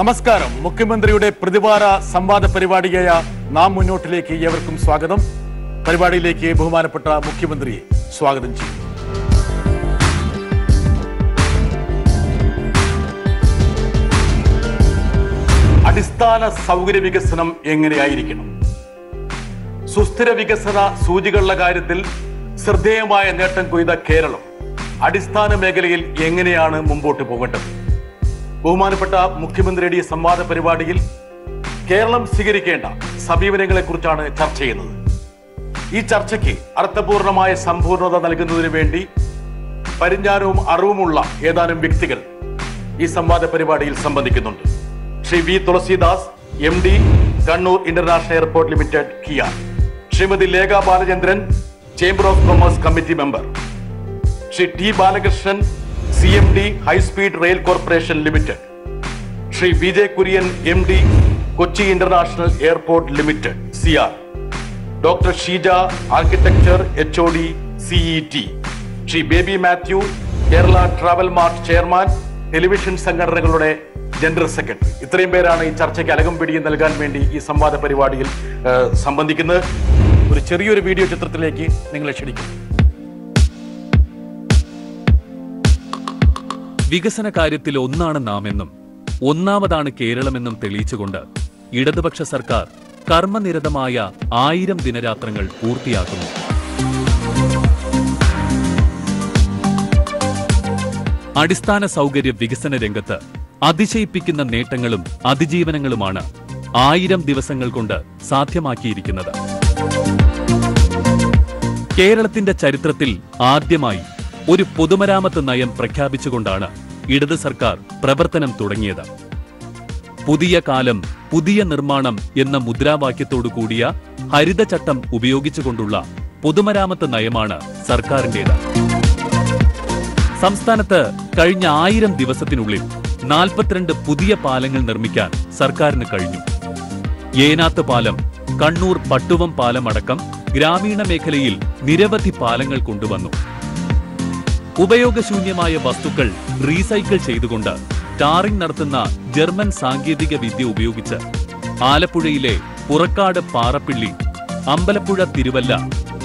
നമസ്കാരം. മുഖ്യമന്ത്രിയുടെ പ്രതിവാര സംവാദ പരിപാടിയായ നാം മുന്നോട്ടിലേക്ക് ഏവർക്കും സ്വാഗതം. പരിപാടിയിലേക്ക് ബഹുമാനപ്പെട്ട മുഖ്യമന്ത്രിയെ സ്വാഗതം ചെയ്യും. അടിസ്ഥാന സൗകര്യ വികസനം എങ്ങനെയായിരിക്കണം? സുസ്ഥിര വികസന സൂചികളുടെ കാര്യത്തിൽ ശ്രദ്ധേയമായ നേട്ടം കൊയ്ത കേരളം അടിസ്ഥാന മേഖലയിൽ എങ്ങനെയാണ് മുമ്പോട്ട് പോകേണ്ടത്? ബഹുമാനപ്പെട്ട മുഖ്യമന്ത്രിയുടെ സംവാദ പരിപാടിയിൽ കേരളം സ്വീകരിക്കേണ്ട സമീപനങ്ങളെ കുറിച്ചാണ് ചർച്ച ചെയ്യുന്നത്. ഈ ചർച്ചയ്ക്ക് അർത്ഥപൂർണമായ സമ്പൂർണത നൽകുന്നതിന് വേണ്ടി പരിജ്ഞാനവും അറിവുമുള്ള ഏതാനും വ്യക്തികൾ ഈ സംവാദ പരിപാടിയിൽ സംബന്ധിക്കുന്നുണ്ട്. Shri V Thulasidas M D Kannur international airport limited Kia Shrimati Lekha Balachandran chamber of commerce committee member. Shri T Balakrishnan C M D high speed rail corporation limited Shri Vijay Kurian M D Kochi international airport limited C R doctor Sheeja architecture H O D CE T Shri Baby Mathew Kerala travel mart chairman television സംഘടനകളുടെ general secretary. ഇത്രയും പേരാണ് ഈ ചർച്ചയ്ക്ക് അലകം പിടിയും നൽകാൻ വേണ്ടി ഈ സംവാദ പരിപാടിയിൽ സംബന്ധിക്കുന്നത്. ഒരു ചെറിയൊരു വീഡിയോ ചിത്രത്തിലേക്ക് നിങ്ങളെ ക്ഷണിക്കുന്നു. വികസന കാര്യത്തിൽ ഒന്നാണ് നാമെന്നും ഒന്നാമതാണ് കേരളമെന്നും തെളിയിച്ചുകൊണ്ട് ഇടതുപക്ഷ സർക്കാർ കർമ്മനിരതമായ ആയിരം ദിനരാത്രങ്ങൾ പൂർത്തിയാക്കുന്നു. അടിസ്ഥാന സൗകര്യ വികസന രംഗത്ത് അതിശയിപ്പിക്കുന്ന നേട്ടങ്ങളും അതിജീവനങ്ങളുമാണ് ആയിരം ദിവസങ്ങൾ കൊണ്ട് സാധ്യമാക്കിയിരിക്കുന്നത്. കേരളത്തിന്റെ ചരിത്രത്തിൽ ആദ്യമായി ഒരു പൊതുമരാമത്ത് നയം പ്രഖ്യാപിച്ചുകൊണ്ടാണ് ഇടത് സർക്കാർ പ്രവർത്തനം തുടങ്ങിയത്. പുതിയ കാലം പുതിയ നിർമ്മാണം എന്ന മുദ്രാവാക്യത്തോടു കൂടിയ ഹരിതചട്ടം ഉപയോഗിച്ചുകൊണ്ടുള്ള പൊതുമരാമത്ത് നയമാണ് സർക്കാരിന്റേത് സംസ്ഥാനത്ത് കഴിഞ്ഞ ആയിരം ദിവസത്തിനുള്ളിൽ നാൽപ്പത്തിരണ്ട് പുതിയ പാലങ്ങൾ നിർമ്മിക്കാൻ സർക്കാരിന് കഴിഞ്ഞു. ഏനാത്ത് പാലം കണ്ണൂർ പട്ടുവം പാലം അടക്കം ഗ്രാമീണ മേഖലയിൽ നിരവധി പാലങ്ങൾ കൊണ്ടുവന്നു. ഉപയോഗശൂന്യമായ വസ്തുക്കൾ റീസൈക്കിൾ ചെയ്തുകൊണ്ട് ടാറിംഗ് നടത്തുന്ന ജർമ്മൻ സാങ്കേതിക വിദ്യ ഉപയോഗിച്ച് ആലപ്പുഴയിലെ പുറക്കാട് പാറപ്പിള്ളി അമ്പലപ്പുഴ തിരുവല്ല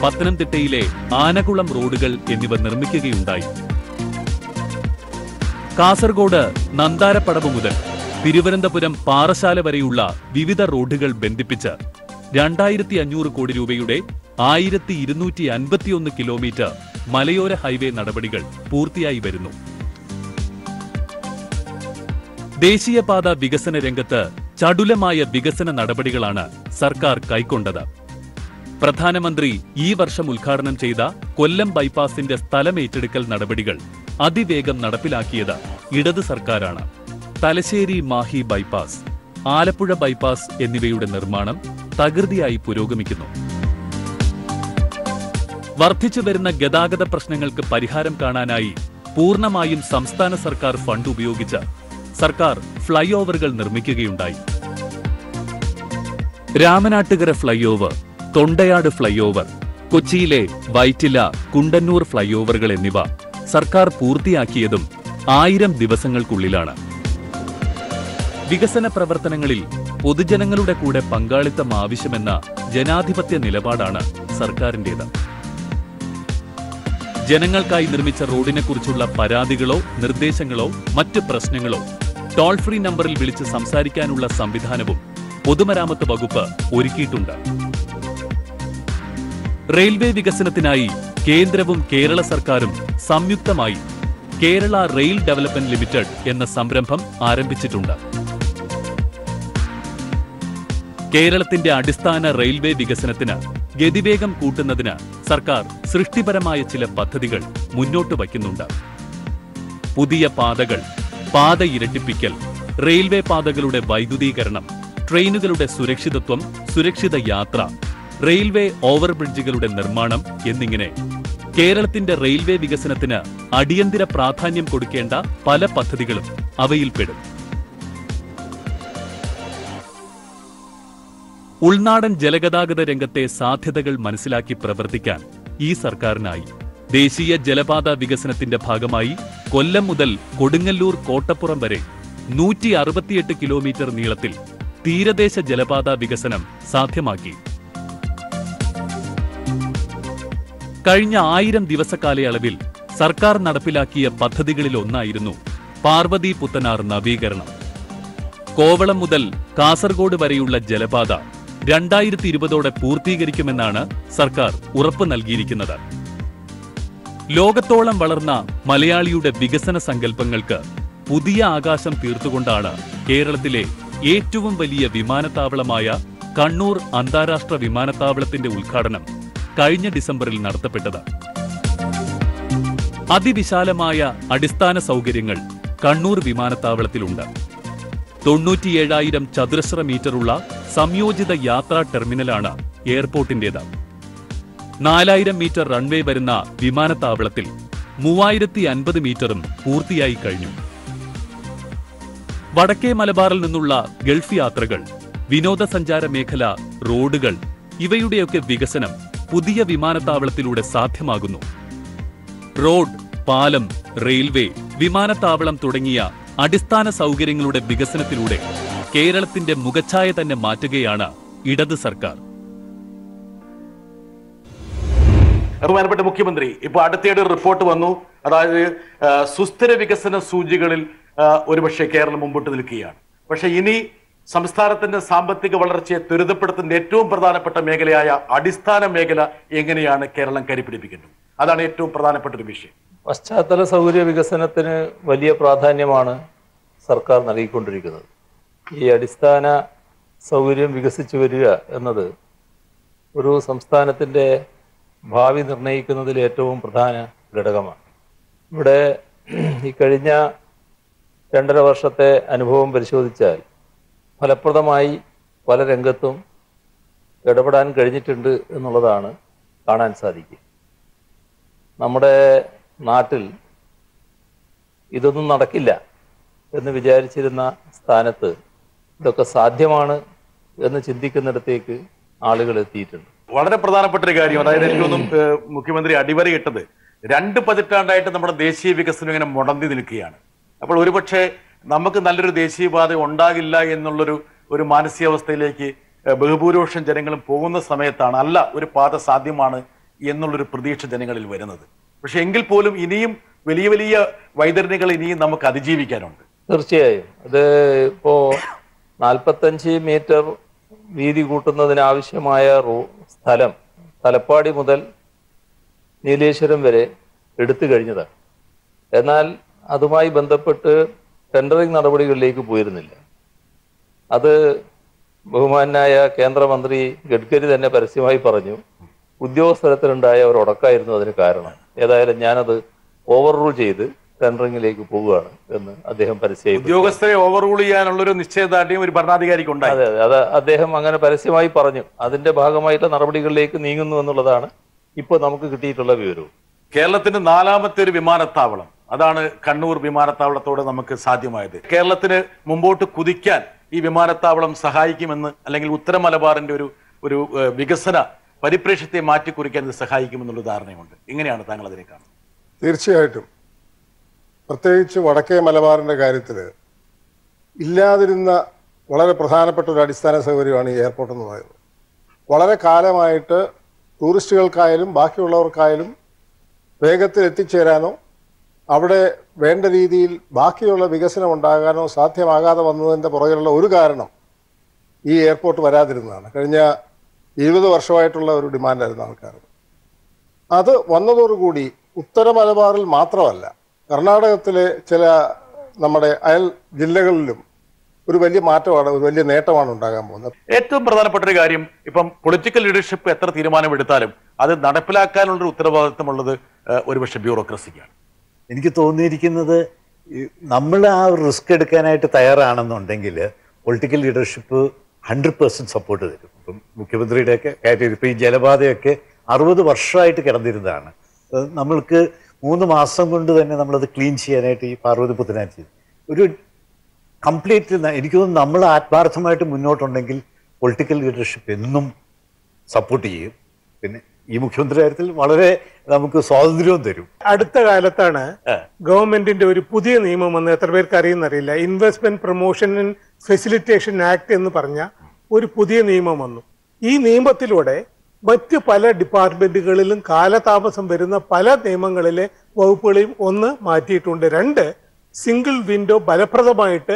പത്തനംതിട്ടയിലെ ആനകുളം റോഡുകൾ എന്നിവ നിർമ്മിക്കുകയുണ്ടായി. കാസർഗോഡ് നന്താരപ്പടവ് മുതൽ തിരുവനന്തപുരം പാറശാല വരെയുള്ള വിവിധ റോഡുകൾ ബന്ധിപ്പിച്ച് രണ്ടായിരത്തി അഞ്ഞൂറ് കോടി രൂപയുടെ ആയിരത്തി ഇരുന്നൂറ്റി അൻപത്തിയൊന്ന് കിലോമീറ്റർ മലയോര ഹൈവേ നടപടികൾ പൂർത്തിയായി വരുന്നു. ദേശീയപാത വികസന രംഗത്ത് ചടുലമായ വികസന നടപടികളാണ് സർക്കാർ കൈക്കൊണ്ടത്. പ്രധാനമന്ത്രി ഈ വർഷം ഉദ്ഘാടനം ചെയ്ത കൊല്ലം ബൈപ്പാസിന്റെ സ്ഥലമേറ്റെടുക്കൽ നടപടികൾ അതിവേഗം നടപ്പിലാക്കിയത് ഇടത് സർക്കാരാണ്. തലശ്ശേരി മാഹി ബൈപ്പാസ് ആലപ്പുഴ ബൈപ്പാസ് എന്നിവയുടെ നിർമ്മാണം തകൃതിയായി പുരോഗമിക്കുന്നു. വർദ്ധിച്ചു വരുന്ന ഗതാഗത പ്രശ്നങ്ങൾക്ക് പരിഹാരം കാണാനായി പൂർണമായും സംസ്ഥാന സർക്കാർ ഫണ്ട് ഉപയോഗിച്ച് സർക്കാർ ഫ്ളൈ ഓവറുകൾ നിർമ്മിക്കുകയുണ്ടായി. Ramanattukara flyover Thondayad flyover കൊച്ചിയിലെ വൈറ്റില കുണ്ടന്നൂർ ഫ്ളൈ ഓവറുകൾ എന്നിവ സർക്കാർ പൂർത്തിയാക്കിയതും ആയിരം ദിവസങ്ങൾക്കുള്ളിലാണ്. വികസന പ്രവർത്തനങ്ങളിൽ പൊതുജനങ്ങളുടെ കൂടെ പങ്കാളിത്തം ആവശ്യമെന്ന ജനാധിപത്യ നിലപാടാണ് സർക്കാരിന്റേത് ജനങ്ങൾക്കായി നിർമ്മിച്ച റോഡിനെക്കുറിച്ചുള്ള പരാതികളോ നിർദ്ദേശങ്ങളോ മറ്റ് പ്രശ്നങ്ങളോ ടോൾ ഫ്രീ നമ്പറിൽ വിളിച്ച് സംസാരിക്കാനുള്ള സംവിധാനവും പൊതുമരാമത്ത് വകുപ്പ് ഒരുക്കിയിട്ടുണ്ട്. റെയിൽവേ വികസനത്തിനായി കേന്ദ്രവും കേരള സർക്കാരും സംയുക്തമായി കേരള റെയിൽ ഡെവലപ്മെന്റ് ലിമിറ്റഡ് എന്ന സംരംഭം ആരംഭിച്ചിട്ടുണ്ട്. കേരളത്തിന്റെ അടിസ്ഥാന റെയിൽവേ വികസനത്തിന് ഗതിവേഗം കൂട്ടുന്നതിന് സർക്കാർ സൃഷ്ടിപരമായ ചില പദ്ധതികൾ മുന്നോട്ട് വയ്ക്കുന്നുണ്ട്. പുതിയ പാതകൾ പാത ഇരട്ടിപ്പിക്കൽ റെയിൽവേ പാതകളുടെ വൈദ്യുതീകരണം ട്രെയിനുകളുടെ സുരക്ഷിതത്വം സുരക്ഷിത യാത്ര റെയിൽവേ ഓവർബ്രിഡ്ജുകളുടെ നിർമ്മാണം എന്നിങ്ങനെ കേരളത്തിന്റെ റെയിൽവേ വികസനത്തിന് അടിയന്തര പ്രാധാന്യം കൊടുക്കേണ്ട പല പദ്ധതികളും അവയിൽപ്പെടും. ഉൾനാടൻ ജലഗതാഗത രംഗത്തെ സാധ്യതകൾ മനസ്സിലാക്കി പ്രവർത്തിക്കാൻ ഈ സർക്കാരിനായി ദേശീയ ജലപാത വികസനത്തിന്റെ ഭാഗമായി കൊല്ലം മുതൽ കൊടുങ്ങല്ലൂർ കോട്ടപ്പുറം വരെ നൂറ്റി അറുപത്തിയെട്ട് കിലോമീറ്റർ നീളത്തിൽ തീരദേശ ജലപാത വികസനം സാധ്യമാക്കി. കഴിഞ്ഞ ആയിരം ദിവസക്കാലയളവിൽ സർക്കാർ നടപ്പിലാക്കിയ പദ്ധതികളിലൊന്നായിരുന്നു പാർവതി പുത്തനാർ നവീകരണം. കോവളം മുതൽ കാസർഗോഡ് വരെയുള്ള ജലപാത രണ്ടായിരത്തി ഇരുപതോടെ പൂർത്തീകരിക്കുമെന്നാണ് സർക്കാർ ഉറപ്പ് നൽകിയിരിക്കുന്നത്. ലോകത്തോളം വളർന്ന മലയാളിയുടെ വികസന സങ്കല്പങ്ങൾക്ക് പുതിയ ആകാശം തീർത്തുകൊണ്ടാണ് കേരളത്തിലെ ഏറ്റവും വലിയ വിമാനത്താവളമായ കണ്ണൂർ അന്താരാഷ്ട്ര വിമാനത്താവളത്തിന്റെ ഉദ്ഘാടനം കഴിഞ്ഞ ഡിസംബറിൽ നടത്തപ്പെട്ടത്. അതിവിശാലമായ അടിസ്ഥാന സൗകര്യങ്ങൾ കണ്ണൂർ വിമാനത്താവളത്തിലുണ്ട്. തൊണ്ണൂറ്റിയേഴായിരം ചതുരശ്ര മീറ്ററുള്ള സംയോജിത യാത്രാ ടെർമിനലാണ് എയർപോർട്ടിന്റേത്. നാലായിരം മീറ്റർ റൺവേ വരുന്ന വിമാനത്താവളത്തിൽ മൂവായിരത്തി അൻപത് മീറ്ററും പൂർത്തിയായി കഴിഞ്ഞു. വടക്കേ മലബാറിൽ നിന്നുള്ള ഗൾഫ് യാത്രകൾ വിനോദസഞ്ചാര മേഖല റോഡുകൾ ഇവയുടെയൊക്കെ വികസനം പുതിയ വിമാനത്താവളത്തിലൂടെ സാധ്യമാകുന്നു. റോഡ് പാലം റെയിൽവേ വിമാനത്താവളം തുടങ്ങിയ അടിസ്ഥാന സൗകര്യങ്ങളുടെ വികസനത്തിലൂടെ കേരളത്തിന്റെ മുഖച്ഛായ തന്നെ മാറ്റുകയാണ് ഇടത് സർക്കാർ. ബഹുമാനപ്പെട്ട മുഖ്യമന്ത്രി ഇപ്പൊ അടുത്തിടെ ഒരു റിപ്പോർട്ട് വന്നു. അതായത് സുസ്ഥിര വികസന സൂചികളിൽ ഒരുപക്ഷെ കേരളം മുമ്പോട്ട് നിൽക്കുകയാണ്. പക്ഷെ ഇനി സംസ്ഥാനത്തിന്റെ സാമ്പത്തിക വളർച്ചയെ ത്വരിതപ്പെടുത്തുന്ന ഏറ്റവും പ്രധാനപ്പെട്ട മേഖലയായ അടിസ്ഥാന മേഖല എങ്ങനെയാണ് കേരളം കരിപ്പിടിപ്പിക്കുന്നത് അതാണ് ഏറ്റവും പ്രധാനപ്പെട്ട ഒരു വിഷയം. പശ്ചാത്തല സൗകര്യ വികസനത്തിന് വലിയ പ്രാധാന്യമാണ് സർക്കാർ നൽകിക്കൊണ്ടിരിക്കുന്നത്. ഈ അടിസ്ഥാന സൗകര്യം വികസിച്ചു വരിക എന്നത് ഒരു സംസ്ഥാനത്തിന്റെ ഭാവി നിർണയിക്കുന്നതിൽ ഏറ്റവും പ്രധാന ഘടകമാണ്. ഇവിടെ ഈ കഴിഞ്ഞ രണ്ടര വർഷത്തെ അനുഭവം പരിശോധിച്ചാൽ ഫലപ്രദമായി പല രംഗത്തും ഇടപെടാൻ കഴിഞ്ഞിട്ടുണ്ട് എന്നുള്ളതാണ് കാണാൻ സാധിക്കുക. നമ്മുടെ നാട്ടിൽ ഇതൊന്നും നടക്കില്ല എന്ന് വിചാരിച്ചിരുന്ന സ്ഥാനത്ത് ഇതൊക്കെ സാധ്യമാണ് എന്ന് ചിന്തിക്കുന്നിടത്തേക്ക് ആളുകൾ എത്തിയിട്ടുണ്ട്. വളരെ പ്രധാനപ്പെട്ട ഒരു കാര്യം. അതായത് എനിക്കൊന്നും മുഖ്യമന്ത്രി അടിവരയിട്ടത് രണ്ട് പതിറ്റാണ്ടായിട്ട് നമ്മുടെ ദേശീയ വികസനം ഇങ്ങനെ മുടന്തി നിൽക്കുകയാണ്. അപ്പോൾ ഒരുപക്ഷെ നമുക്ക് നല്ലൊരു ദേശീയപാത ഉണ്ടാകില്ല എന്നുള്ളൊരു ഒരു മാനസികാവസ്ഥയിലേക്ക് ബഹുഭൂരിപക്ഷം ജനങ്ങളും പോകുന്ന സമയത്താണ് അല്ല ഒരു പാത സാധ്യമാണ് എന്നുള്ളൊരു പ്രതീക്ഷ ജനങ്ങളിൽ വരുന്നത്. പക്ഷെ എങ്കിൽ പോലും ഇനിയും വലിയ വലിയ വൈതരണികൾ ഇനിയും നമുക്ക് അതിജീവിക്കാനുണ്ട്. തീർച്ചയായും. അത് ഇപ്പോ നാൽപ്പത്തഞ്ച് മീറ്റർ വീതി കൂട്ടുന്നതിനാവശ്യമായ റോ സ്ഥലം തലപ്പാടി മുതൽ നീലേശ്വരം വരെ എടുത്തു കഴിഞ്ഞതാണ്. എന്നാൽ അതുമായി ബന്ധപ്പെട്ട് ടെൻഡറിംഗ് നടപടികളിലേക്ക് പോയിരുന്നില്ല. അത് ബഹുമാനായ കേന്ദ്രമന്ത്രി ഗഡ്കരി തന്നെ പരസ്യമായി പറഞ്ഞു ഉദ്യോഗസ്ഥലത്തിലുണ്ടായ ഒരു ഉടക്കായിരുന്നു അതിന് കാരണം. ഏതായാലും ഞാനത് ഓവർ റൂൾ ചെയ്ത് ടെൻഡറിംഗിലേക്ക് പോവുകയാണ് എന്ന് അദ്ദേഹം പരസ്യം ഉദ്യോഗസ്ഥരെ ഓവർറൂൾ ചെയ്യാനുള്ള ഒരു നിശ്ചയദാർഢ്യം ഒരു ഭരണാധികാരിക്ക് ഉണ്ടായി. അതെ അതെ. അത് അദ്ദേഹം അങ്ങനെ പരസ്യമായി പറഞ്ഞു. അതിന്റെ ഭാഗമായിട്ടുള്ള നടപടികളിലേക്ക് നീങ്ങുന്നു എന്നുള്ളതാണ് ഇപ്പോൾ നമുക്ക് കിട്ടിയിട്ടുള്ള വിവരവും. കേരളത്തിന്റെ നാലാമത്തെ ഒരു വിമാനത്താവളം. അതാണ് കണ്ണൂർ വിമാനത്താവളത്തോടെ നമുക്ക് സാധ്യമായത്. കേരളത്തിന് മുമ്പോട്ട് കുതിക്കാൻ ഈ വിമാനത്താവളം സഹായിക്കുമെന്ന് അല്ലെങ്കിൽ ഉത്തര മലബാറിന്റെ ഒരു ഒരു വികസന പരിപ്രേക്ഷ്യത്തെ മാറ്റിക്കുറിക്കാൻ ഇത് സഹായിക്കുമെന്നുള്ള ധാരണയുണ്ട് എങ്ങനെയാണ് താങ്കൾ അതിനെ കാണുന്നത്. തീർച്ചയായിട്ടും. പ്രത്യേകിച്ച് വടക്കേ മലബാറിന്റെ കാര്യത്തിൽ ഇല്ലാതിരുന്ന വളരെ പ്രധാനപ്പെട്ട ഒരു അടിസ്ഥാന സൗകര്യമാണ് ഈ എയർപോർട്ട് എന്ന് പറയുന്നത്. വളരെ കാലമായിട്ട് ടൂറിസ്റ്റുകൾക്കായാലും ബാക്കിയുള്ളവർക്കായാലും വേഗത്തിൽ എത്തിച്ചേരാനോ അവിടെ വേണ്ട രീതിയിൽ ബാക്കിയുള്ള വികസനം ഉണ്ടാകാനോ സാധ്യമാകാതെ വന്നതിന്റെ പുറകിലുള്ള ഒരു കാരണം ഈ എയർപോർട്ട് വരാതിരുന്നതാണ്. കഴിഞ്ഞ ഇരുപത് വർഷമായിട്ടുള്ള ഒരു ഡിമാൻഡായിരുന്നു ആൾക്കാർ അത് വന്നതോടുകൂടി ഉത്തര മലബാറിൽ മാത്രമല്ല കർണാടകത്തിലെ ചില നമ്മുടെ അയൽ ജില്ലകളിലും ഒരു വലിയ മാറ്റമാണ് ഒരു വലിയ നേട്ടമാണ് ഉണ്ടാകാൻ പോകുന്നത്. ഏറ്റവും പ്രധാനപ്പെട്ട ഒരു കാര്യം ഇപ്പം പൊളിറ്റിക്കൽ ലീഡർഷിപ്പ് എത്ര തീരുമാനമെടുത്താലും അത് നടപ്പിലാക്കാനുള്ള ഒരു ഉത്തരവാദിത്തമുള്ളത് ഒരുപക്ഷെ ബ്യൂറോക്രസിക്കാണ് എനിക്ക് തോന്നിയിരിക്കുന്നത് നമ്മൾ ആ റിസ്ക് എടുക്കാനായിട്ട് തയ്യാറാണെന്നുണ്ടെങ്കിൽ political leadership hundred percent support തരും. ഇപ്പം മുഖ്യമന്ത്രിയുടെയൊക്കെ കാര്യം ഇപ്പം ഈ ജലബാധയൊക്കെ അറുപത് വർഷമായിട്ട് കിടന്നിരുന്നതാണ്. നമ്മൾക്ക് മൂന്ന് മാസം കൊണ്ട് തന്നെ നമ്മളത് ക്ലീൻ ചെയ്യാനായിട്ട് ഈ പാർവതി പുത്തനാൻ ചെയ്തു ഒരു കംപ്ലീറ്റ് എനിക്ക് തോന്നുന്നു നമ്മൾ ആത്മാർത്ഥമായിട്ട് മുന്നോട്ടുണ്ടെങ്കിൽ പൊളിറ്റിക്കൽ ലീഡർഷിപ്പ് എന്നും സപ്പോർട്ട് ചെയ്യും. പിന്നെ ഈ മുഖ്യമന്ത്രി കാര്യത്തിൽ വളരെ നമുക്ക് സ്വാതന്ത്ര്യവും തരും. അടുത്ത കാലത്താണ് ഗവൺമെന്റിന്റെ ഒരു പുതിയ നിയമം വന്ന് എത്ര പേർക്ക് അറിയുന്നറിയില്ല. Investment promotion and facilitation act എന്ന് പറഞ്ഞ ഒരു പുതിയ നിയമം വന്നു. ഈ നിയമത്തിലൂടെ മറ്റ് പല ഡിപ്പാർട്ട്മെന്റുകളിലും കാലതാമസം വരുന്ന പല നിയമങ്ങളിലെ വകുപ്പുകളെയും ഒന്ന് മാറ്റിയിട്ടുണ്ട്. രണ്ട് സിംഗിൾ വിൻഡോ ഫലപ്രദമായിട്ട്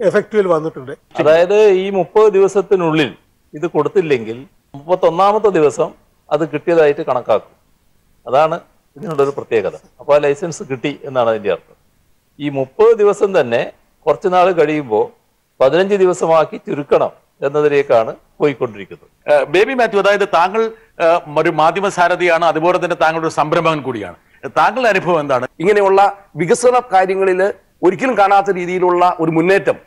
എഫക്റ്റീവിൽ വന്നിട്ടുണ്ട്. അതായത് ഈ മുപ്പത് ദിവസത്തിനുള്ളിൽ ഇത് കൊടുത്തില്ലെങ്കിൽ മുപ്പത്തൊന്നാമത്തെ ദിവസം അത് കിട്ടിയതായിട്ട് കണക്കാക്കും. അതാണ് ഇതിനുള്ള ഒരു പ്രത്യേകത. അപ്പോൾ ലൈസൻസ് കിട്ടി എന്നാണ് അതിന്റെ അർത്ഥം. ഈ മുപ്പത് ദിവസം തന്നെ കുറച്ച് നാൾ കഴിയുമ്പോൾ പതിനഞ്ച് ദിവസമാക്കി ചുരുക്കണം എന്നതിലേക്കാണ് പോയിക്കൊണ്ടിരിക്കുന്നത് ബേബി മാത്യു അതായത് താങ്കൾ ഒരു മാധ്യമ സാരഥിയാണ് അതുപോലെ തന്നെ താങ്കളുടെ ഒരു സംരംഭകൻ കൂടിയാണ്. താങ്കളുടെ അനുഭവം എന്താണ്? ഇങ്ങനെയുള്ള വികസന കാര്യങ്ങളിൽ ഒരിക്കലും കാണാത്ത രീതിയിലുള്ള ഒരു മുന്നേറ്റം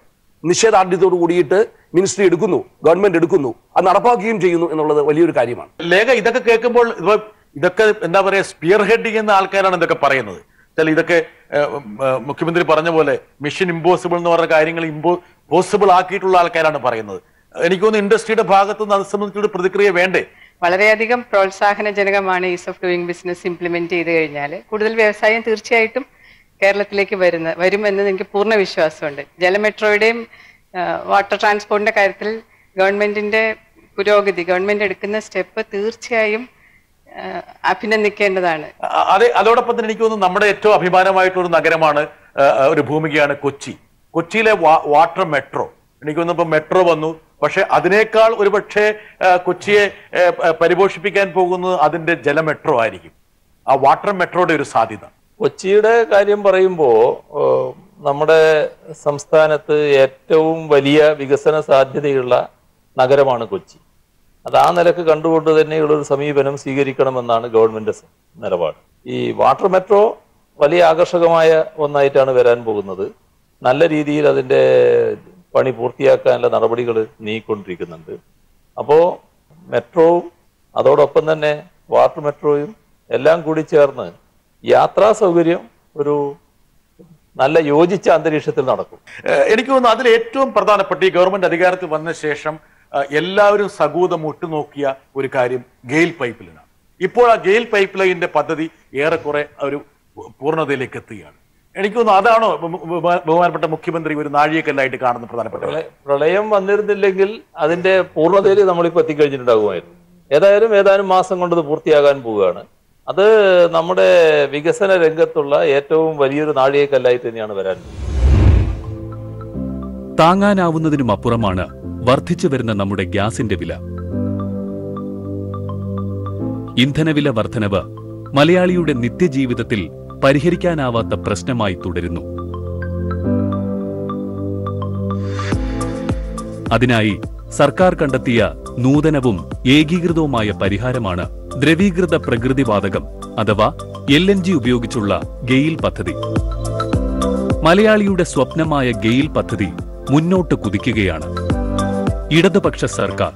നിഷേധാർഢ്യത്തോട് കൂടിയിട്ട് മിനിസ്ട്രി എടുക്കുന്നു ഗവൺമെന്റ് എടുക്കുന്നു അത് നടപ്പാക്കുകയും ചെയ്യുന്നു എന്നുള്ളത് വലിയൊരു കാര്യമാണ്. ലേഖ ഇതൊക്കെ കേൾക്കുമ്പോൾ ഇതൊക്കെ എന്താ പറയുക സ്പിയർ ഹെഡ് ചെയ്യുന്ന ആൾക്കാരാണ് ഇതൊക്കെ പറയുന്നത്. ചില ഇതൊക്കെ മുഖ്യമന്ത്രി പറഞ്ഞ പോലെ മിഷൻ ഇമ്പോസിബിൾ എന്ന് പറഞ്ഞ കാര്യങ്ങൾ ഇമ്പോ പോസിബിൾ ആക്കിയിട്ടുള്ള ആൾക്കാരാണ് പറയുന്നത്. എനിക്ക് തോന്നുന്നു ഇൻഡസ്ട്രിയുടെ ഭാഗത്ത് നിന്ന് അത് സംബന്ധിച്ചൊരു പ്രതിക്രിയ വേണ്ടേ? വളരെയധികം പ്രോത്സാഹനജനകമാണ് ease of doing business implement ചെയ്ത് കഴിഞ്ഞാൽ. കൂടുതൽ വ്യവസായം തീർച്ചയായിട്ടും കേരളത്തിലേക്ക് വരുന്ന വരുമെന്ന് എനിക്ക് പൂർണ വിശ്വാസമുണ്ട്. ജലമെട്രോയുടെയും വാട്ടർ ട്രാൻസ്പോർട്ടിന്റെ കാര്യത്തിൽ ഗവൺമെന്റിന്റെ പുരോഗതി ഗവൺമെന്റ് എടുക്കുന്ന സ്റ്റെപ്പ് തീർച്ചയായും അഭിനന്ദിക്കേണ്ടതാണ്. അതെ അതോടൊപ്പം തന്നെ എനിക്ക് തോന്നുന്നു നമ്മുടെ ഏറ്റവും അഭിമാനമായിട്ടുള്ള ഒരു നഗരമാണ് ഒരു ഭൂമികയാണ് കൊച്ചി. കൊച്ചിയിലെ വാട്ടർ മെട്രോ. എനിക്ക് തോന്നുന്നു ഇപ്പൊ മെട്രോ വന്നു പക്ഷെ അതിനേക്കാൾ ഒരു പക്ഷേ കൊച്ചിയെ പരിപോഷിപ്പിക്കാൻ പോകുന്നത് അതിന്റെ ജല മെട്രോ ആയിരിക്കും. ആ വാട്ടർ മെട്രോയുടെ ഒരു സാധ്യത. കൊച്ചിയുടെ കാര്യം പറയുമ്പോൾ നമ്മുടെ സംസ്ഥാനത്ത് ഏറ്റവും വലിയ വികസന സാധ്യതയുള്ള നഗരമാണ് കൊച്ചി. അത് ആ നിലയ്ക്ക് കണ്ടുകൊണ്ട് തന്നെയുള്ള ഒരു സമീപനം സ്വീകരിക്കണമെന്നാണ് ഗവൺമെന്റ് നിലപാട്. ഈ വാട്ടർ മെട്രോ വലിയ ആകർഷകമായ ഒന്നായിട്ടാണ് വരാൻ പോകുന്നത്. നല്ല രീതിയിൽ അതിന്റെ പണി പൂർത്തിയാക്കാനുള്ള നടപടികൾ നീങ്ങിക്കൊണ്ടിരിക്കുന്നുണ്ട്. അപ്പോൾ മെട്രോവും അതോടൊപ്പം തന്നെ വാട്ടർ മെട്രോയും എല്ലാം കൂടി ചേർന്ന് യാത്രാ സൗകര്യം ഒരു നല്ല യോജിച്ച അന്തരീക്ഷത്തിൽ നടക്കും. എനിക്ക് തോന്നുന്നു അതിൽ ഏറ്റവും പ്രധാനപ്പെട്ട ഈ ഗവൺമെന്റ് അധികാരത്തിൽ വന്ന ശേഷം എല്ലാവരും സകൂതം ഒട്ടുനോക്കിയ ഒരു കാര്യം ഗെയിൽ പൈപ്പ് ലൈനാണ് ഇപ്പോൾ ആ ഗെയിൽ പൈപ്പ് ലൈനിന്റെ പദ്ധതി ഏറെക്കുറെ ഒരു പൂർണതയിലേക്ക് എത്തുകയാണ്. എനിക്ക് തോന്നുന്നു അതാണോ ബഹു- ബഹു- ബഹുമാനപ്പെട്ട മുഖ്യമന്ത്രി ഒരു നാഴികക്കല്ലായിട്ട് കാണുന്ന പ്രധാനപ്പെട്ട പ്രളയം വന്നിരുന്നില്ലെങ്കിൽ അതിന്റെ പൂർണതയിൽ നമ്മളിപ്പോൾ എത്തിക്കഴിഞ്ഞിട്ടുണ്ടാകുമായിരുന്നു. ഏതായാലും ഏതാനും മാസം കൊണ്ട് ഇത് പൂർത്തിയാകാൻ പോവുകയാണ്. അത് നമ്മുടെ വികസന രംഗത്തുള്ള ഏറ്റവും വലിയൊരു നാഴികക്കല്ലായി തന്നെയാണ് വരാൻ താങ്ങാനാവുന്നതിനും അപ്പുറമാണ് വർദ്ധിച്ചു വരുന്ന നമ്മുടെ ഗ്യാസിന്റെ വില. ഇന്ധനവില വർധനവ് മലയാളിയുടെ നിത്യജീവിതത്തിൽ പരിഹരിക്കാനാവാത്ത പ്രശ്നമായി തുടരുന്നു. അതിനായി സർക്കാർ കണ്ടെത്തിയ നൂതനവും ഏകീകൃതവുമായ പരിഹാരമാണ് ദ്രവീകൃത പ്രകൃതിവാതകം അഥവാ എൽ എൻ ജി ഉപയോഗിച്ചുള്ള ഗെയിൽ പദ്ധതി. മലയാളിയുടെ സ്വപ്നമായ ഗെയിൽ പദ്ധതി മുന്നോട്ട് കുതിക്കുകയാണ്. ഇടതുപക്ഷ സർക്കാർ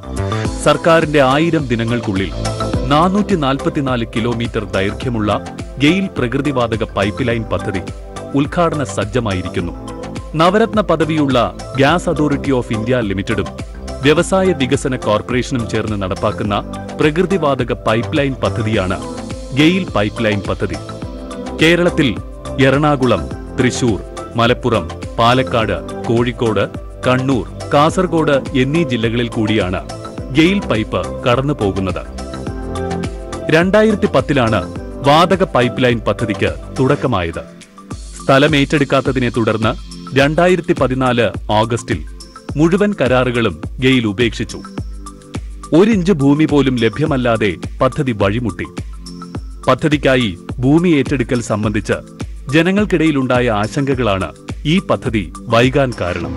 സർക്കാരിന്റെ ആയിരം ദിനങ്ങൾക്കുള്ളിൽ നാനൂറ്റി നാൽപ്പത്തിനാല് കിലോമീറ്റർ ദൈർഘ്യമുള്ള ഗെയിൽ പ്രകൃതിവാതക പൈപ്പ് ലൈൻ പദ്ധതി ഉദ്ഘാടന സജ്ജമായിരിക്കുന്നു. നവരത്ന പദവിയുള്ള ഗ്യാസ് അതോറിറ്റി ഓഫ് ഇന്ത്യ ലിമിറ്റഡും വ്യവസായ വികസന കോർപ്പറേഷനും ചേർന്ന് നടപ്പാക്കുന്ന പ്രകൃതിവാതക പൈപ്പ് ലൈൻ പദ്ധതിയാണ് ഗെയിൽ പൈപ്പ് ലൈൻ പദ്ധതി. കേരളത്തിൽ എറണാകുളം തൃശൂർ മലപ്പുറം പാലക്കാട് കോഴിക്കോട് കണ്ണൂർ കാസർഗോഡ് എന്നീ ജില്ലകളിൽ കൂടിയാണ് ഗെയിൽ പൈപ്പ് കടന്നു പോകുന്നത് രണ്ടായിരത്തി പത്തിലാണ് വാതക പൈപ്പ് ലൈൻ പദ്ധതിക്ക് തുടക്കമായത്. സ്ഥലം ഏറ്റെടുക്കാത്തതിനെ തുടർന്ന് രണ്ടായിരത്തി പതിനാല് ഓഗസ്റ്റിൽ മുഴുവൻ കരാറുകളും ഗെയിൽ ഉപേക്ഷിച്ചു. ഒരിഞ്ച് ഭൂമി പോലും ലഭ്യമല്ലാതെ പദ്ധതി വഴിമുട്ടി. പദ്ധതിക്കായി ഭൂമി ഏറ്റെടുക്കൽ സംബന്ധിച്ച് ജനങ്ങൾക്കിടയിലുണ്ടായ ആശങ്കകളാണ് ഈ പദ്ധതി വൈകാൻ കാരണം.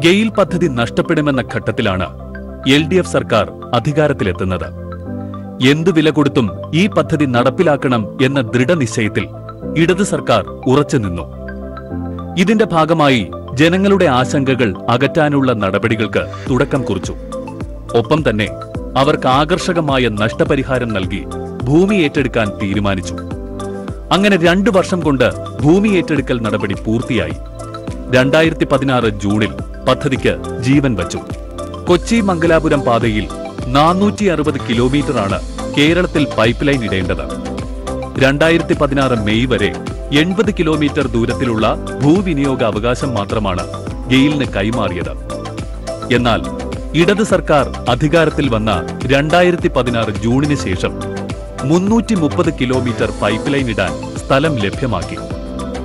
ഗെയിൽ പദ്ധതി നഷ്ടപ്പെടുമെന്ന ഘട്ടത്തിലാണ് എൽ സർക്കാർ അധികാരത്തിലെത്തുന്നത്. എന്തു വില കൊടുത്തും ഈ പദ്ധതി നടപ്പിലാക്കണം എന്ന ദൃഢനിശ്ചയത്തിൽ ഇടത് സർക്കാർ ഉറച്ചുനിന്നു ഇതിന്റെ ഭാഗമായി ജനങ്ങളുടെ ആശങ്കകൾ അകറ്റാനുള്ള നടപടികൾക്ക് തുടക്കം കുറിച്ചു. ഒപ്പം തന്നെ അവർക്ക് ആകർഷകമായ നഷ്ടപരിഹാരം നൽകി ഭൂമി ഏറ്റെടുക്കാൻ തീരുമാനിച്ചു. അങ്ങനെ രണ്ടു വർഷം കൊണ്ട് ഭൂമി ഏറ്റെടുക്കൽ നടപടി പൂർത്തിയായി. രണ്ടായിരത്തി പതിനാറ് ജൂണിൽ പദ്ധതിക്ക് ജീവൻ വച്ചു. കൊച്ചി മംഗലാപുരം പാതയിൽ നാനൂറ്റി അറുപത് കിലോമീറ്ററാണ് കേരളത്തിൽ പൈപ്പ് ലൈൻ ഇടേണ്ടത്. രണ്ടായിരത്തി പതിനാറ് മെയ് വരെ എൺപത് കിലോമീറ്റർ ദൂരത്തിലുള്ള ഭൂവിനിയോഗ അവകാശം മാത്രമാണ് ഗെയിലിന് കൈമാറിയത്. എന്നാൽ ഇടത് സർക്കാർ അധികാരത്തിൽ വന്ന രണ്ടായിരത്തി പതിനാറ് ജൂണിന് ശേഷം മുന്നൂറ്റി മുപ്പത് കിലോമീറ്റർ പൈപ്പ് ലൈൻ ഇടാൻ സ്ഥലം ലഭ്യമാക്കി.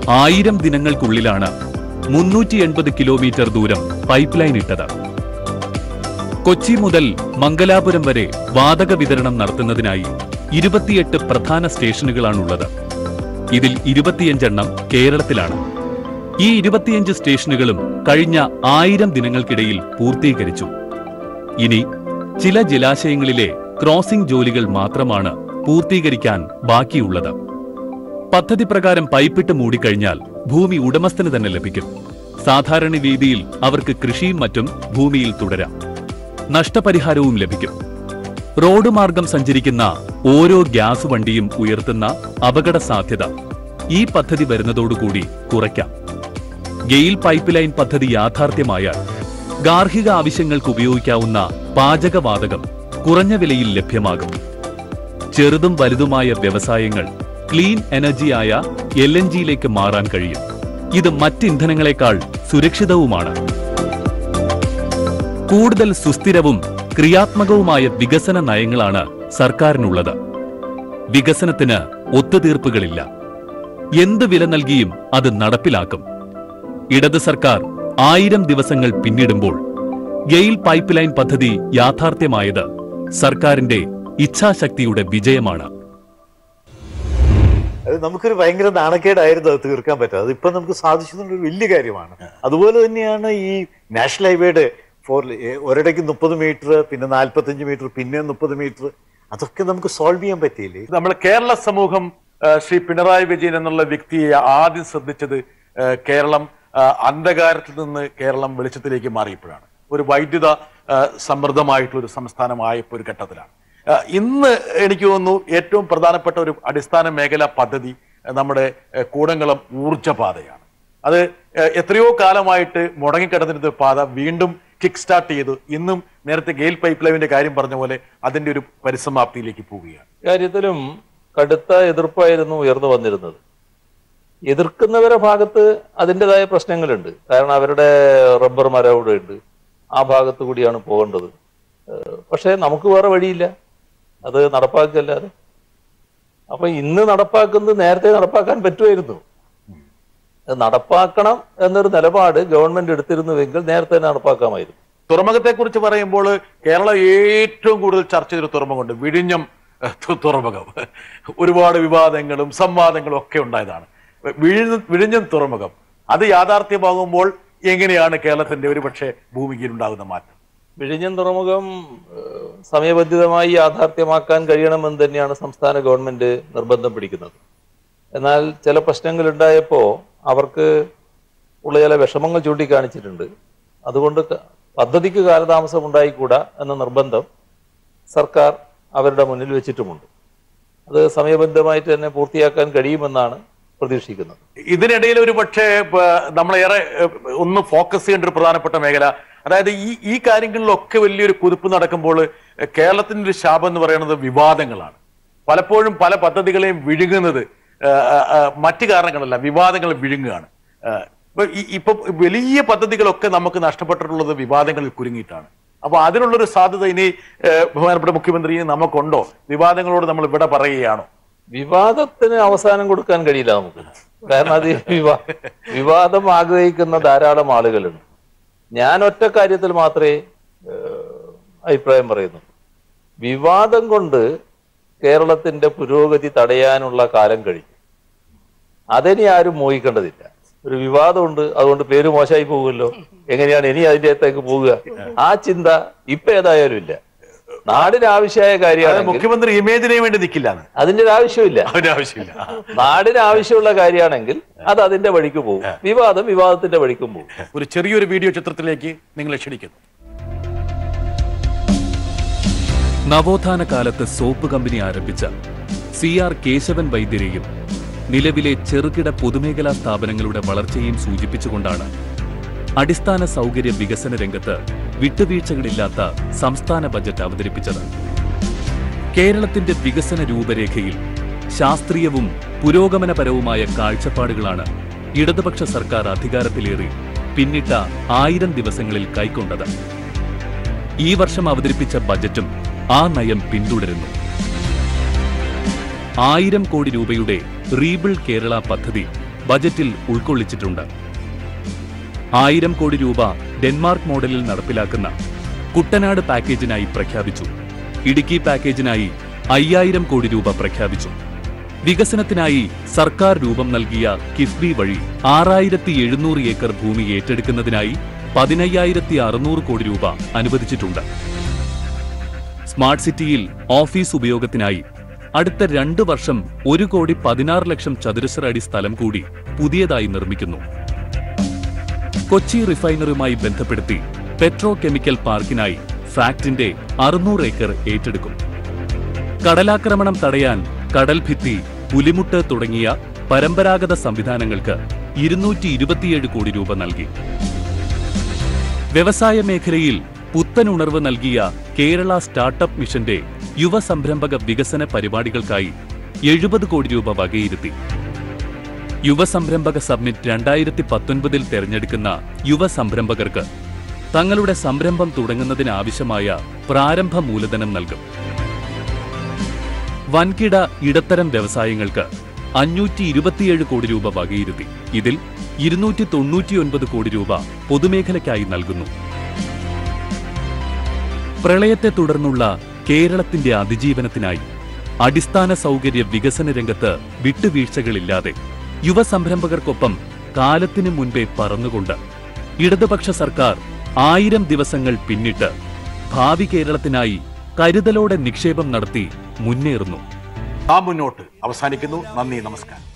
ആയിരം ദിനങ്ങൾക്കുള്ളിലാണ് മുന്നൂറ്റി എൺപത് കിലോമീറ്റർ ദൂരം പൈപ്പ് ലൈൻ ഇട്ടത്. കൊച്ചി മുതൽ മംഗലാപുരം വരെ വാതക വിതരണം നടത്തുന്നതിനായി ഇരുപത്തിയെട്ട് പ്രധാന സ്റ്റേഷനുകളാണുള്ളത്. ഇതിൽ ഇരുപത്തിയഞ്ചെണ്ണം കേരളത്തിലാണ്. ഈ ഇരുപത്തിയഞ്ച് സ്റ്റേഷനുകളും കഴിഞ്ഞ ആയിരം ദിനങ്ങൾക്കിടയിൽ പൂർത്തീകരിച്ചു. ഇനി ചില ജലാശയങ്ങളിലെ ക്രോസിംഗ് ജോലികൾ മാത്രമാണ് പൂർത്തീകരിക്കാൻ ബാക്കിയുള്ളത്. പദ്ധതി പ്രകാരം പൈപ്പിട്ട് മൂടിക്കഴിഞ്ഞാൽ ഭൂമി ഉടമസ്ഥന് തന്നെ ലഭിക്കും. സാധാരണ രീതിയിൽ അവർക്ക് കൃഷിയും മറ്റും ഭൂമിയിൽ തുടരാം. നഷ്ടപരിഹാരവും ലഭിക്കും. റോഡ് മാർഗം സഞ്ചരിക്കുന്ന ഓരോ ഗ്യാസ് വണ്ടിയും ഉയർത്തുന്ന അപകട സാധ്യത ഈ പദ്ധതി വരുന്നതോടുകൂടി കുറയ്ക്കാം. ഗെയിൽ പൈപ്പ് ലൈൻ പദ്ധതി യാഥാർത്ഥ്യമായാൽ ഗാർഹിക ആവശ്യങ്ങൾക്ക് ഉപയോഗിക്കാവുന്ന പാചകവാതകം കുറഞ്ഞ വിലയിൽ ലഭ്യമാകും. ചെറുതും വലുതുമായ വ്യവസായങ്ങൾ ക്ലീൻ എനർജിയായ എൽ എൻ ജിയിലേക്ക് മാറാൻ കഴിയും. ഇത് മറ്റ് ഇന്ധനങ്ങളെക്കാൾ സുരക്ഷിതവുമാണ്. കൂടുതൽ സുസ്ഥിരവും ക്രിയാത്മകവുമായ വികസന നയങ്ങളാണ് സർക്കാരിനുള്ളത്. വികസനത്തിന് ഒത്തുതീർപ്പുകളില്ല. എന്ത് വില നൽകിയും അത് നടപ്പിലാക്കും. ഇടത് സർക്കാർ ആയിരം ദിവസങ്ങൾ പിന്നിടുമ്പോൾ ഗെയിൽ പൈപ്പ് ലൈൻ പദ്ധതി യാഥാർത്ഥ്യമായത് സർക്കാരിന്റെ ഇച്ഛാശക്തിയുടെ വിജയമാണ്. അത് നമുക്കൊരു ഭയങ്കര നാണക്കേടായിരുന്നു അത് തീർക്കാൻ പറ്റാതെ ഇപ്പൊ നമുക്ക് സാധിച്ചു വലിയ കാര്യമാണ്. അതുപോലെ തന്നെയാണ് ഈ നാഷണൽ ഹൈവേയുടെ ഫോർ ഒരിടയ്ക്ക് മുപ്പത് മീറ്റർ പിന്നെ നാൽപ്പത്തഞ്ച് മീറ്റർ പിന്നെ മുപ്പത് മീറ്റർ. അതൊക്കെ നമുക്ക് സോൾവ് ചെയ്യാൻ പറ്റിയില്ലേ? നമ്മൾ കേരള സമൂഹം ശ്രീ പിണറായി വിജയൻ എന്നുള്ള വ്യക്തിയെ ആദ്യം ശ്രദ്ധിച്ചത് കേരളം അന്ധകാരത്തിൽ നിന്ന് കേരളം വെളിച്ചത്തിലേക്ക് മാറിയപ്പോഴാണ്. ഒരു വൈദ്യുത സമൃദ്ധമായിട്ടുള്ള ഒരു സംസ്ഥാനമായപ്പോൾ ഒരു ഘട്ടത്തിലാണ്. ഇന്ന് എനിക്ക് തോന്നുന്നു ഏറ്റവും പ്രധാനപ്പെട്ട ഒരു അടിസ്ഥാന മേഖലാ പദ്ധതി നമ്മുടെ കൂടംകുളം ഊർജപാതയാണ്. അത് എത്രയോ കാലമായിട്ട് മുടങ്ങിക്കിടന്നിരുന്ന പാത വീണ്ടും കിക്ക് സ്റ്റാർട്ട് ചെയ്തു. ഇന്നും നേരത്തെ ഗെയിൽ പൈപ്പ് ലൈനിന്റെ കാര്യം പറഞ്ഞ പോലെ അതിന്റെ ഒരു പരിസമാപ്തിയിലേക്ക് പോവുകയാണ്. കാര്യത്തിലും കടുത്ത എതിർപ്പായിരുന്നു ഉയർന്നു വന്നിരുന്നത്. എതിർക്കുന്നവരുടെ ഭാഗത്ത് അതിന്റെതായ പ്രശ്നങ്ങളുണ്ട്. കാരണം അവരുടെ റബ്ബർ മരം അവിടെ ഉണ്ട്. ആ ഭാഗത്ത് കൂടിയാണ് പോകേണ്ടത്. പക്ഷേ നമുക്ക് വേറെ വഴിയില്ല. അത് നടപ്പാക്കുകയല്ലാതെ. അപ്പൊ ഇന്ന് നടപ്പാക്കുന്നത് നേരത്തെ നടപ്പാക്കാൻ പറ്റുമായിരുന്നു. നടപ്പാക്കണം എന്നൊരു നിലപാട് ഗവൺമെന്റ് എടുത്തിരുന്നുവെങ്കിൽ നേരത്തെ തന്നെ നടപ്പാക്കാമായിരുന്നു. തുറമുഖത്തെ കുറിച്ച് പറയുമ്പോൾ കേരളം ഏറ്റവും കൂടുതൽ ചർച്ച ചെയ്തൊരു തുറമുഖമുണ്ട്. വിഴിഞ്ഞം തുറമുഖം. ഒരുപാട് വിവാദങ്ങളും സംവാദങ്ങളും ഒക്കെ ഉണ്ടായതാണ്. വിഴിഞ്ഞ വിഴിഞ്ഞം തുറമുഖം. അത് യാഥാർത്ഥ്യമാകുമ്പോൾ എങ്ങനെയാണ് കേരളത്തിന്റെ ഒരുപക്ഷെ ഭൂമികയിൽ ഉണ്ടാകുന്ന മാറ്റം? വിഴിഞ്ഞം തുറമുഖം സമയബന്ധിതമായി യാഥാർത്ഥ്യമാക്കാൻ കഴിയണമെന്ന് തന്നെയാണ് സംസ്ഥാന ഗവൺമെന്റ് നിർബന്ധം പിടിക്കുന്നത്. എന്നാൽ ചില പ്രശ്നങ്ങൾ ഉണ്ടായപ്പോൾ അവർക്ക് ഉള്ള ചില വിഷമങ്ങൾ ചൂണ്ടിക്കാണിച്ചിട്ടുണ്ട്. അതുകൊണ്ട് പദ്ധതിക്ക് കാലതാമസം ഉണ്ടായിക്കൂടാ എന്ന നിർബന്ധം സർക്കാർ അവരുടെ മുന്നിൽ വെച്ചിട്ടുമുണ്ട്. അത് സമയബന്ധമായിട്ട് തന്നെ പൂർത്തിയാക്കാൻ കഴിയുമെന്നാണ് പ്രതീക്ഷിക്കുന്നത്. ഇതിനിടയിൽ ഒരു പക്ഷേ നമ്മളേറെ ഒന്ന് ഫോക്കസ് ചെയ്യേണ്ട ഒരു പ്രധാനപ്പെട്ട മേഖല. അതായത് ഈ ഈ കാര്യങ്ങളിലൊക്കെ വലിയൊരു കുതിപ്പ് നടക്കുമ്പോൾ കേരളത്തിന്റെ ഒരു ശാപം എന്ന് പറയുന്നത് വിവാദങ്ങളാണ്. പലപ്പോഴും പല പദ്ധതികളെയും വിഴുങ്ങുന്നത് മറ്റു കാരണങ്ങളല്ല വിവാദങ്ങൾ വിഴുങ്ങുകയാണ്. ഇപ്പൊ വലിയ പദ്ധതികളൊക്കെ നമുക്ക് നഷ്ടപ്പെട്ടിട്ടുള്ളത് വിവാദങ്ങളിൽ കുരുങ്ങിയിട്ടാണ്. അപ്പൊ അതിനുള്ളൊരു സാധ്യത ഇനി ബഹുമാനപ്പെട്ട മുഖ്യമന്ത്രി നമുക്കുണ്ടോ? വിവാദങ്ങളോട് നമ്മൾ ഇവിടെ പറയുകയാണോ? വിവാദത്തിന് അവസാനം കൊടുക്കാൻ കഴിയില്ല നമുക്ക്. കാരണം അത് വിവാ വിവാദം ആഗ്രഹിക്കുന്ന ധാരാളം ആളുകളുണ്ട്. ഞാൻ ഒറ്റ കാര്യത്തിൽ മാത്രമേ അഭിപ്രായം പറയുന്നു. വിവാദം കൊണ്ട് കേരളത്തിന്റെ പുരോഗതി തടയാനുള്ള കാലം കഴിഞ്ഞു. അതിനി ആരും മോഹിക്കേണ്ടതില്ല. ഒരു വിവാദമുണ്ട് അതുകൊണ്ട് പേര് മോശമായി പോകുമല്ലോ. എങ്ങനെയാണ് ഇനി അതിന്റെ അകത്തേക്ക് പോവുക ആ ചിന്ത ഇപ്പൊ ഏതായാലും ഇല്ല. നാടിന് ആവശ്യമായ കാര്യമാണ് മുഖ്യമന്ത്രി ഇമേജിന് വേണ്ടി നിൽക്കില്ല അതിന്റെ ആവശ്യമില്ല. ആവശ്യമില്ല. നാടിന് ആവശ്യമുള്ള കാര്യമാണെങ്കിൽ അത് അതിന്റെ വഴിക്ക് പോകും. വിവാദം വിവാദത്തിന്റെ വഴിക്കും പോകും. ഒരു ചെറിയൊരു വീഡിയോ ചിത്രത്തിലേക്ക് നിങ്ങളെ ക്ഷണിക്കുന്നു. നവോത്ഥാന കാലത്ത് സോപ്പ് കമ്പനി ആരംഭിച്ച സി ആർ കേശവൻ വൈദ്യരെയും നിലവിലെ ചെറുകിട പൊതുമേഖലാ സ്ഥാപനങ്ങളുടെ വളർച്ചയും സൂചിപ്പിച്ചുകൊണ്ടാണ് അടിസ്ഥാന സൗകര്യ വികസന രംഗത്ത് വിട്ടുവീഴ്ചകളില്ലാത്ത സംസ്ഥാന ബജറ്റ് അവതരിപ്പിച്ചത്. കേരളത്തിന്റെ വികസന രൂപരേഖയിൽ ശാസ്ത്രീയവും പുരോഗമനപരവുമായ കാഴ്ചപ്പാടുകളാണ് ഇടതുപക്ഷ സർക്കാർ അധികാരത്തിലേറി പിന്നിട്ട ആയിരം ദിവസങ്ങളിൽ കൈക്കൊണ്ടത്. ഈ വർഷം അവതരിപ്പിച്ച ബജറ്റും ആ നയം പിന്തുടരുന്നു. ആയിരം കോടി രൂപയുടെ റീബിൾ കേരള പദ്ധതി ബജറ്റിൽ ഉൾക്കൊള്ളിച്ചിട്ടുണ്ട്. ആയിരം കോടി രൂപ ഡെൻമാർക്ക് മോഡലിൽ നടപ്പിലാക്കുന്ന കുട്ടനാട് പാക്കേജിനായി പ്രഖ്യാപിച്ചു. ഇടുക്കി പാക്കേജിനായി അയ്യായിരം കോടി രൂപ പ്രഖ്യാപിച്ചു. വികസനത്തിനായി സർക്കാർ രൂപം നൽകിയ കിഫ്ബി വഴി ആറായിരത്തി എഴുന്നൂറ് ഏക്കർ ഭൂമി ഏറ്റെടുക്കുന്നതിനായി പതിനയ്യായിരത്തി അറുന്നൂറ് കോടി രൂപ അനുവദിച്ചിട്ടുണ്ട്. സ്മാർട്ട് സിറ്റിയിൽ ഓഫീസ് ഉപയോഗത്തിനായി അടുത്ത രണ്ട് വർഷം ഒരു കോടി പതിനാറ് ലക്ഷം ചതുരശ്ര അടി സ്ഥലം കൂടി പുതിയതായി നിർമ്മിക്കുന്നു. കൊച്ചി റിഫൈനറിയുമായി ബന്ധപ്പെടുത്തി പെട്രോ കെമിക്കൽ പാർക്കിനായി ഫാക്ടിന്റെ അറുന്നൂറ് ഏക്കർ ഏറ്റെടുക്കും. കടലാക്രമണം തടയാൻ കടൽഭിത്തി പുലിമുട്ട് തുടങ്ങിയ പരമ്പരാഗത സംവിധാനങ്ങൾക്ക് ഇരുന്നൂറ്റി ഇരുപത്തിയേഴ് കോടി രൂപ നൽകി. വ്യവസായ മേഖലയിൽ പുത്തനുണർവ് നൽകിയ കേരള സ്റ്റാർട്ടപ്പ് മിഷന്റെ യുവ സംരംഭക വികസന പരിപാടികൾക്കായി എഴുപത് കോടി രൂപ വകയിരുത്തി. യുവ സംരംഭക സബ്മിറ്റ് രണ്ടായിരത്തി പത്തൊൻപതിൽ തെരഞ്ഞെടുക്കുന്ന യുവ സംരംഭകർക്ക് തങ്ങളുടെ സംരംഭം തുടങ്ങുന്നതിനാവശ്യമായ പ്രാരംഭ മൂലധനം നൽകും. വൻകിട ഇടത്തരം വ്യവസായങ്ങൾക്ക് അഞ്ഞൂറ്റി ഇരുപത്തിയേഴ് കോടി രൂപ വകയിരുത്തി. ഇതിൽ ഇരുന്നൂറ്റി തൊണ്ണൂറ്റിയൊൻപത് കോടി രൂപ പൊതുമേഖലയ്ക്കായി നൽകുന്നു. പ്രളയത്തെ തുടർന്നുള്ള കേരളത്തിന്റെ അതിജീവനത്തിനായി അടിസ്ഥാന സൗകര്യ വികസന രംഗത്ത് വിട്ടുവീഴ്ചകളില്ലാതെ യുവ സംരംഭകർക്കൊപ്പം കാലത്തിനു മുൻപേ പറന്നുകൊണ്ട് ഇടതുപക്ഷ സർക്കാർ ആയിരം ദിവസങ്ങൾ പിന്നിട്ട് ഭാവി കേരളത്തിനായി കരുതലോടെ നിക്ഷേപം നടത്തി മുന്നേറുന്നു. ആ മുന്നോട്ട് അവസാനിക്കുന്നു. നന്ദി നമസ്കാരം.